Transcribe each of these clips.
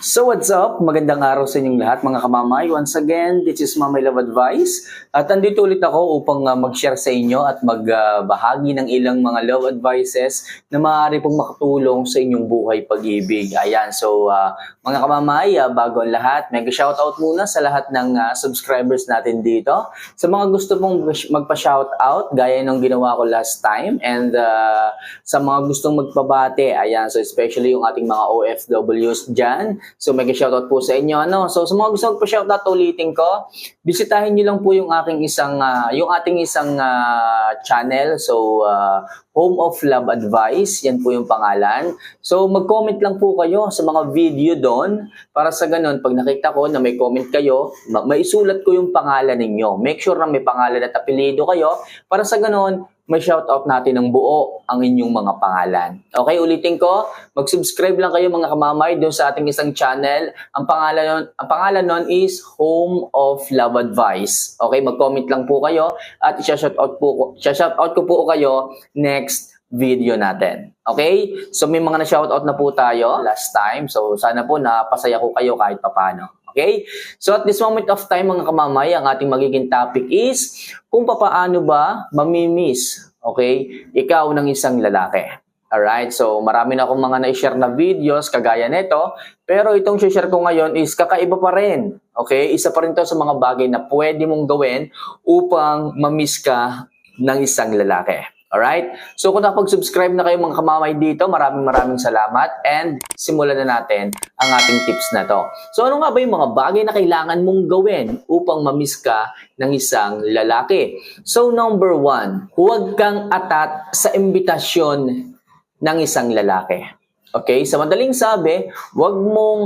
So what's up? Magandang araw sa inyong lahat mga kamamay. Once again, this is Mamay Love Advice. At andito ulit ako upang uh, mag-share sa inyo at magbahagi ng ilang mga love advices na maaari pong makatulong sa inyong buhay pag-ibig. Ayan, so uh, mga kamamay, uh, bago ang lahat, mega shoutout muna sa lahat ng uh, subscribers natin dito. Sa mga gusto pong magpa-shoutout, gaya ng ginawa ko last time. And uh, sa mga gustong magpabate, ayan, so especially yung ating mga OFWs dyan, So mega shoutout po sa inyo ano. So sa mga gusto magpa-shoutout ulitin ko, bisitahin niyo lang po yung aking isang ah, yung ating isang ah, channel. So ah, Home of Love Advice, yan po yung pangalan. So mag-comment lang po kayo sa mga video doon para sa ganun pag nakita ko na may comment kayo, ma- maisulat ko yung pangalan ninyo. Make sure na may pangalan at apelyido kayo para sa ganun may shoutout natin ng buo ang inyong mga pangalan. Okay, ulitin ko, mag-subscribe lang kayo mga kamamay doon sa ating isang channel. Ang pangalan nun, ang pangalan nun is Home of Love Advice. Okay, mag-comment lang po kayo at i-shoutout po shoutout ko po kayo next video natin. Okay? So may mga na-shoutout na po tayo last time. So sana po napasaya ko kayo kahit papano. Okay? So at this moment of time mga kamamay, ang ating magiging topic is kung papaano ba mamimiss, okay, ikaw ng isang lalaki. Alright, so marami na akong mga na-share na videos kagaya nito, pero itong share ko ngayon is kakaiba pa rin. Okay, isa pa rin to sa mga bagay na pwede mong gawin upang mamiss ka ng isang lalaki. Alright? So kung nakapag-subscribe na kayo mga kamamay dito, maraming maraming salamat and simulan na natin ang ating tips na to. So ano nga ba yung mga bagay na kailangan mong gawin upang mamiss ka ng isang lalaki? So number one, huwag kang atat sa imbitasyon ng isang lalaki. Okay? Sa madaling sabi, huwag mong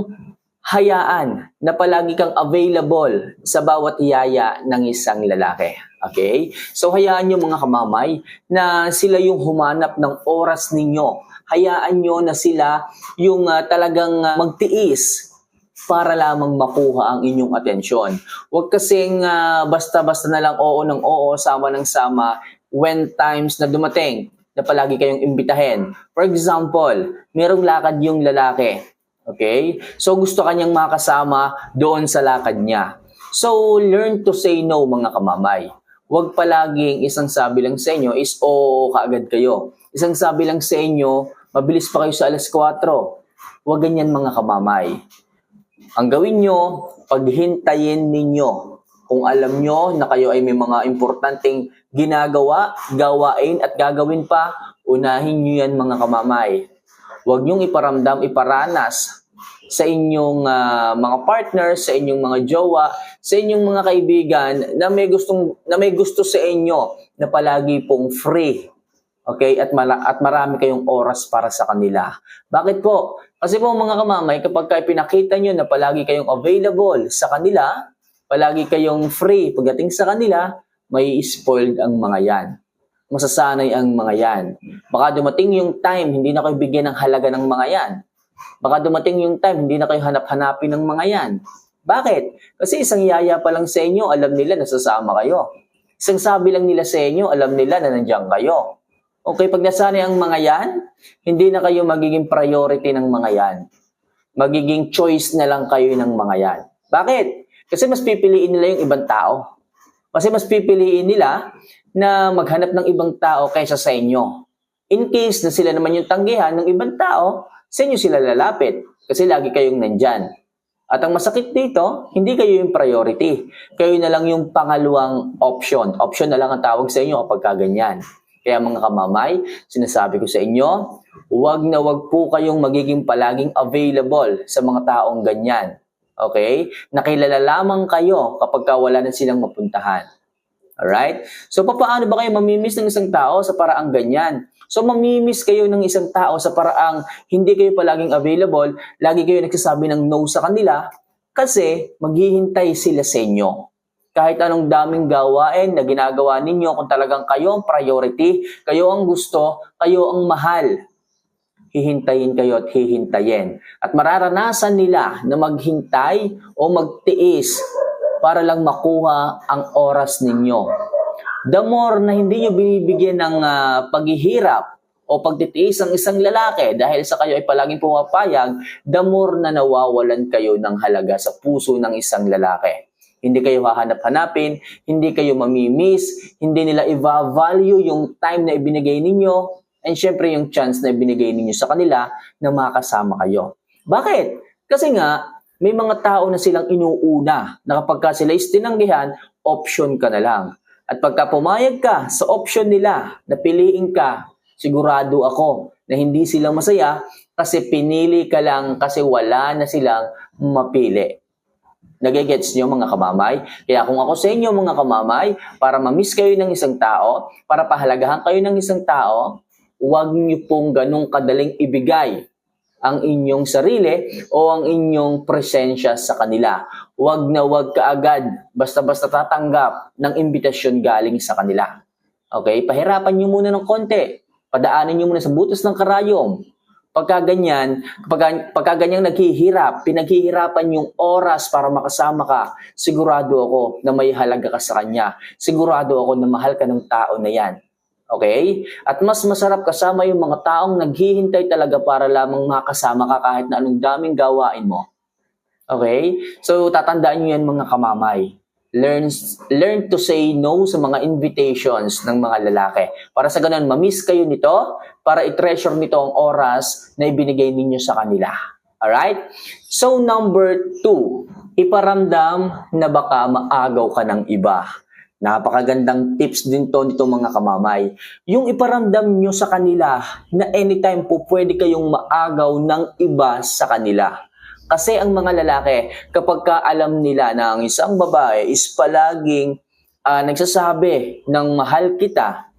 hayaan na palagi kang available sa bawat yaya ng isang lalaki. Okay? So hayaan nyo mga kamamay na sila yung humanap ng oras ninyo. Hayaan nyo na sila yung ah, talagang ah, magtiis para lamang makuha ang inyong atensyon. Huwag kasing ah, basta-basta na lang oo ng oo, sama ng sama when times na dumating na palagi kayong imbitahin. For example, merong lakad yung lalaki. Okay? So gusto kanyang makasama doon sa lakad niya. So learn to say no mga kamamay. Huwag palaging isang sabi lang sa inyo is oo kaagad kayo. Isang sabi lang sa inyo, mabilis pa kayo sa alas 4. Huwag ganyan mga kamamay. Ang gawin nyo, paghintayin ninyo. Kung alam nyo na kayo ay may mga importanteng ginagawa, gawain at gagawin pa, unahin nyo yan mga kamamay. Huwag nyong iparamdam, iparanas sa inyong ah, mga partners, sa inyong mga jowa, sa inyong mga kaibigan na may gustong na may gusto sa inyo na palagi pong free. Okay? At mala- at marami kayong oras para sa kanila. Bakit po? Kasi po mga kamamay, kapag kayo pinakita nyo na palagi kayong available sa kanila, palagi kayong free pagdating sa kanila, may spoiled ang mga yan. Masasanay ang mga yan. Baka dumating yung time, hindi na kayo bigyan ng halaga ng mga yan. Baka dumating yung time, hindi na kayo hanap-hanapin ng mga yan. Bakit? Kasi isang yaya pa lang sa inyo, alam nila na sasama kayo. Isang sabi lang nila sa inyo, alam nila na nandiyan kayo. Okay, pag nasanay ang mga yan, hindi na kayo magiging priority ng mga yan. Magiging choice na lang kayo ng mga yan. Bakit? Kasi mas pipiliin nila yung ibang tao. Kasi mas pipiliin nila na maghanap ng ibang tao kaysa sa inyo. In case na sila naman yung tanggihan ng ibang tao, sa inyo sila lalapit. Kasi lagi kayong nandyan. At ang masakit dito, hindi kayo yung priority. Kayo na lang yung pangalawang option. Option na lang ang tawag sa inyo kapag kaganyan. Kaya mga kamamay, sinasabi ko sa inyo, huwag na huwag po kayong magiging palaging available sa mga taong ganyan. Okay? Nakilala lamang kayo kapag ka wala na silang mapuntahan. Alright? So, paano ba kayo mamimiss ng isang tao sa paraang ganyan? So, mamimiss kayo ng isang tao sa paraang hindi kayo palaging available, lagi kayo nagsasabi ng no sa kanila, kasi maghihintay sila sa inyo. Kahit anong daming gawain na ginagawa ninyo, kung talagang kayo ang priority, kayo ang gusto, kayo ang mahal, hihintayin kayo at hihintayin. At mararanasan nila na maghintay o magtiis para lang makuha ang oras ninyo. The more na hindi nyo binibigyan ng ah, paghihirap o pagtitiis ang isang lalaki dahil sa kayo ay palaging pumapayag, the more na nawawalan kayo ng halaga sa puso ng isang lalaki. Hindi kayo hahanap-hanapin, hindi kayo mamimiss, hindi nila i-value yung time na ibinigay ninyo, and syempre yung chance na ibinigay ninyo sa kanila na makasama kayo. Bakit? Kasi nga, may mga tao na silang inuuna na kapag ka sila is option ka na lang. At pagka pumayag ka sa option nila na piliin ka, sigurado ako na hindi sila masaya kasi pinili ka lang kasi wala na silang mapili. Nagigets nyo mga kamamay? Kaya kung ako sa inyo mga kamamay, para mamiss kayo ng isang tao, para pahalagahan kayo ng isang tao, huwag nyo pong ganong kadaling ibigay ang inyong sarili o ang inyong presensya sa kanila. Huwag na huwag kaagad basta-basta tatanggap ng imbitasyon galing sa kanila. Okay? Pahirapan nyo muna ng konti. Padaanin nyo muna sa butas ng karayom. Pagka ganyan, pagka, pagka ganyang naghihirap, pinaghihirapan yung oras para makasama ka, sigurado ako na may halaga ka sa kanya. Sigurado ako na mahal ka ng tao na yan. Okay? At mas masarap kasama yung mga taong naghihintay talaga para lamang makasama ka kahit na anong daming gawain mo. Okay? So, tatandaan nyo yan mga kamamay. Learn, learn to say no sa mga invitations ng mga lalaki. Para sa ganun, mamiss kayo nito, para i-treasure nito ang oras na ibinigay ninyo sa kanila. Alright? So, number two, iparamdam na baka maagaw ka ng iba. Napakagandang tips din to nito mga kamamay. Yung iparamdam nyo sa kanila na anytime po pwede kayong maagaw ng iba sa kanila. Kasi ang mga lalaki, kapag ka alam nila na ang isang babae is palaging ah, nagsasabi ng mahal kita,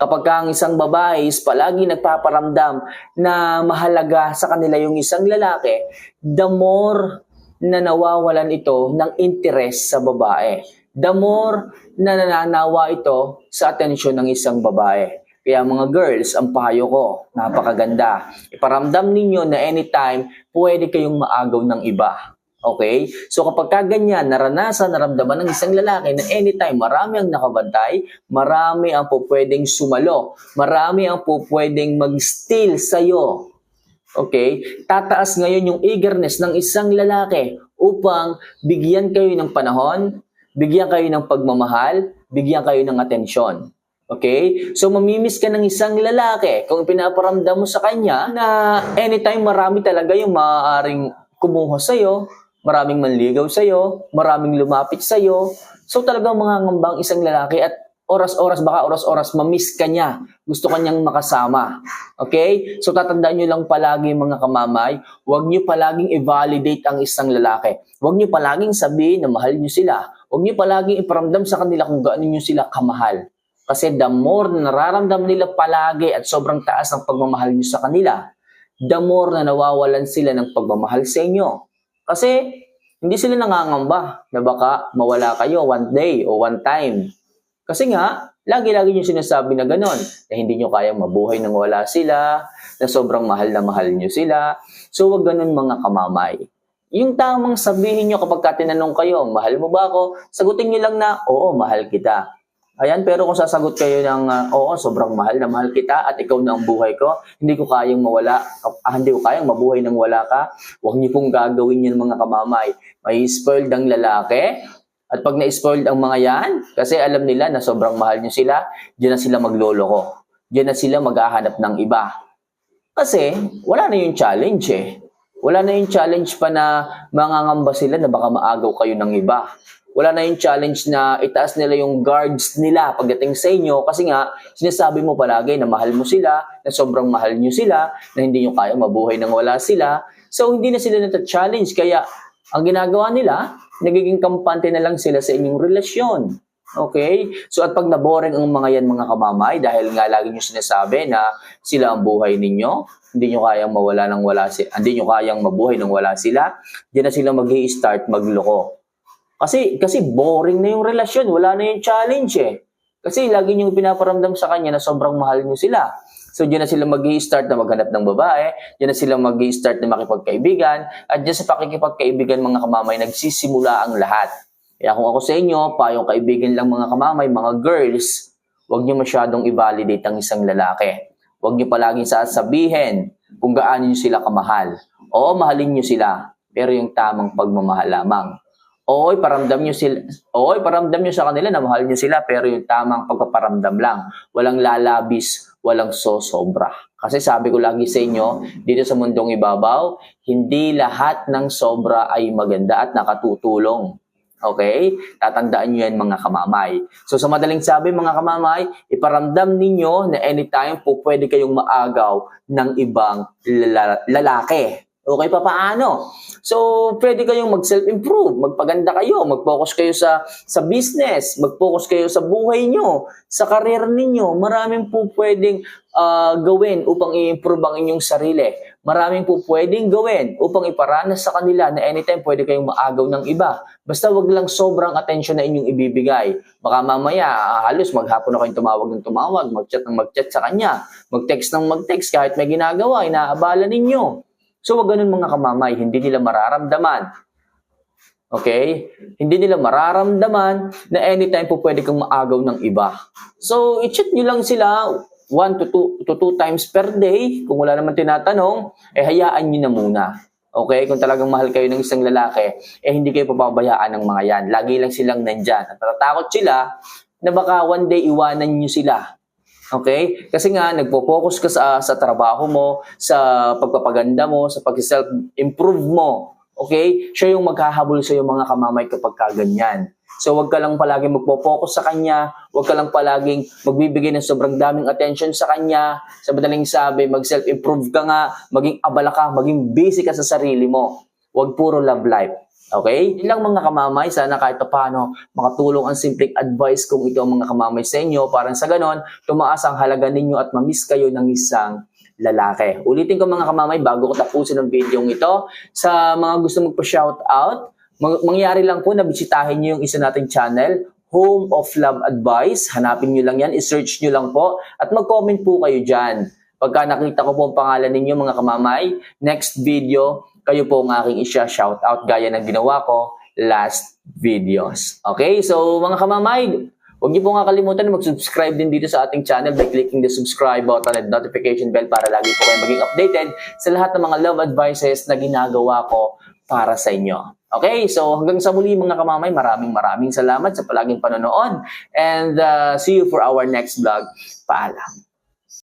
kapag ka ang isang babae is palagi nagpaparamdam na mahalaga sa kanila yung isang lalaki, the more na nawawalan ito ng interest sa babae. The more na nananawa ito sa atensyon ng isang babae. Kaya mga girls, ang payo ko, napakaganda. Iparamdam ninyo na anytime, pwede kayong maagaw ng iba. Okay? So kapag ka ganyan, naranasan, naramdaman ng isang lalaki na anytime, marami ang nakabantay, marami ang po sumalo, marami ang po mag-steal sa'yo. Okay? Tataas ngayon yung eagerness ng isang lalaki upang bigyan kayo ng panahon, bigyan kayo ng pagmamahal, bigyan kayo ng atensyon. Okay? So, mamimiss ka ng isang lalaki kung pinaparamdam mo sa kanya na anytime marami talaga yung maaaring kumuha sa'yo, maraming manligaw sa'yo, maraming lumapit sa'yo. So, talagang mga ngambang isang lalaki at oras-oras, baka oras-oras, mamiss ka niya. Gusto kanyang makasama. Okay? So, tatandaan nyo lang palagi mga kamamay, huwag nyo palaging i-validate ang isang lalaki. Huwag nyo palaging sabihin na mahal nyo sila. Huwag nyo palaging iparamdam sa kanila kung gaano nyo sila kamahal. Kasi the more na nararamdam nila palagi at sobrang taas ng pagmamahal nyo sa kanila, the more na nawawalan sila ng pagmamahal sa inyo. Kasi hindi sila nangangamba na baka mawala kayo one day o one time. Kasi nga, lagi-lagi nyo sinasabi na ganon, na hindi nyo kayang mabuhay nang wala sila, na sobrang mahal na mahal nyo sila. So, wag ganon mga kamamay. Yung tamang sabihin nyo kapag ka tinanong kayo, mahal mo ba ako? Sagutin nyo lang na, oo, mahal kita. Ayan, pero kung sasagot kayo ng, ah, oo, sobrang mahal na mahal kita at ikaw na ang buhay ko, hindi ko kayang mawala, ah, hindi ko kayang mabuhay nang wala ka, huwag niyo pong gagawin yan mga kamamay. May spoiled ang lalaki, at pag na-spoiled ang mga yan, kasi alam nila na sobrang mahal niyo sila, diyan na sila magloloko. Diyan na sila maghahanap ng iba. Kasi wala na yung challenge eh. Wala na yung challenge pa na mangangamba sila na baka maagaw kayo ng iba. Wala na yung challenge na itaas nila yung guards nila pagdating sa inyo kasi nga sinasabi mo palagi na mahal mo sila, na sobrang mahal nyo sila, na hindi nyo kaya mabuhay nang wala sila. So hindi na sila nata-challenge kaya ang ginagawa nila, nagiging kampante na lang sila sa inyong relasyon. Okay? So at pag naboring ang mga yan mga kamamay dahil nga lagi nyo sinasabi na sila ang buhay ninyo, hindi nyo kayang mawala nang wala si hindi nyo kayang mabuhay nang wala sila, diyan na sila mag start magloko. Kasi kasi boring na yung relasyon, wala na yung challenge eh. Kasi lagi nyo pinaparamdam sa kanya na sobrang mahal nyo sila. So, diyan na sila mag start na maghanap ng babae, diyan na sila mag start na makipagkaibigan, at diyan sa pakikipagkaibigan mga kamamay, nagsisimula ang lahat. Kaya kung ako sa inyo, payong kaibigan lang mga kamamay, mga girls, huwag nyo masyadong i-validate ang isang lalaki. Huwag niyo palaging sasabihin kung gaano niyo sila kamahal. Oo, mahalin niyo sila, pero yung tamang pagmamahal lamang. Oo, iparamdam niyo sila. Oo, iparamdam niyo sa kanila na mahal niyo sila, pero yung tamang pagpaparamdam lang. Walang lalabis, walang sosobra. Kasi sabi ko lagi sa inyo, dito sa mundong ibabaw, hindi lahat ng sobra ay maganda at nakatutulong. Okay? Tatandaan nyo yan mga kamamay. So sa madaling sabi mga kamamay, iparamdam ninyo na anytime po pwede kayong maagaw ng ibang lala- lalaki. Okay pa paano? So, pwede kayong mag-self-improve, magpaganda kayo, mag-focus kayo sa sa business, mag-focus kayo sa buhay nyo, sa career ninyo. Maraming po pwedeng ah, gawin upang i-improve ang inyong sarili. Maraming po pwedeng gawin upang iparanas sa kanila na anytime pwede kayong maagaw ng iba. Basta wag lang sobrang attention na inyong ibibigay. Baka mamaya, ah, halos maghapon na kayong tumawag ng tumawag, mag-chat ng mag-chat sa kanya, mag-text ng mag-text kahit may ginagawa, inaabala ninyo. So, wag ganun mga kamamay, hindi nila mararamdaman. Okay? Hindi nila mararamdaman na anytime po pwede kang maagaw ng iba. So, i-check nyo lang sila 1 to 2, to 2 times per day. Kung wala naman tinatanong, eh hayaan nyo na muna. Okay? Kung talagang mahal kayo ng isang lalaki, eh hindi kayo pababayaan ng mga yan. Lagi lang silang nandyan. At natatakot sila na baka one day iwanan nyo sila. Okay? Kasi nga, nagpo-focus ka sa, sa trabaho mo, sa pagpapaganda mo, sa pag-self-improve mo. Okay? Siya yung maghahabol sa mga kamamay kapag kaganyan. So, wag ka lang palaging magpo-focus sa kanya, wag ka lang palaging magbibigay ng sobrang daming attention sa kanya. Sa madaling sabi, mag-self-improve ka nga, maging abala ka, maging busy ka sa sarili mo. Wag puro love life. Okay? Yun lang mga kamamay, sana kahit pa paano makatulong ang simpleng advice kung ito ang mga kamamay sa inyo. Parang sa ganon, tumaas ang halaga ninyo at mamiss kayo ng isang lalaki. Ulitin ko mga kamamay bago ko tapusin ang video ito. Sa mga gusto magpa-shoutout, mang- mangyari lang po na bisitahin nyo yung isa nating channel, Home of Love Advice. Hanapin nyo lang yan, i-search nyo lang po at mag-comment po kayo dyan. Pagka nakita ko po ang pangalan ninyo mga kamamay, next video, kayo po ang aking isya shoutout gaya ng ginawa ko last videos. Okay? So mga kamamay, Huwag niyo po nga kalimutan na mag-subscribe din dito sa ating channel by clicking the subscribe button and notification bell para lagi po kayo maging updated sa lahat ng mga love advices na ginagawa ko para sa inyo. Okay, so hanggang sa muli mga kamamay, maraming maraming salamat sa palaging panonood and uh, see you for our next vlog. Paalam.